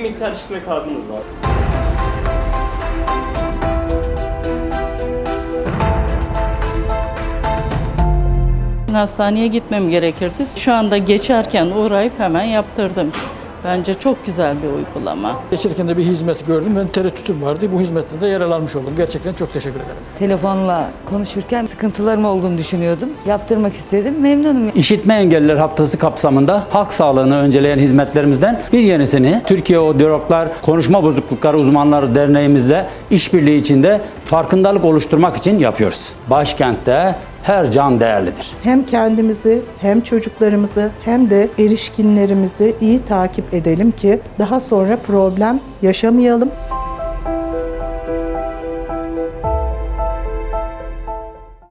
miktar işitme kaybınız var. Hastaneye gitmem gerekirdi. Şu anda geçerken uğrayıp hemen yaptırdım. Bence çok güzel bir uygulama. Geçerken de bir hizmet gördüm. Ben tereddütüm vardı. Bu hizmette de yer almış oldum. Gerçekten çok teşekkür ederim. Telefonla konuşurken sıkıntılarım olduğunu düşünüyordum. Yaptırmak istedim. Memnunum. İşitme Engelliler Haftası kapsamında halk sağlığını önceleyen hizmetlerimizden bir yenisini Türkiye Audiologlar Konuşma Bozuklukları Uzmanları Derneğimizle işbirliği içinde farkındalık oluşturmak için yapıyoruz. Başkentte her can değerlidir. hem kendimizi hem çocuklarımızı hem de erişkinlerimizi iyi takip edelim ki daha sonra problem yaşamayalım.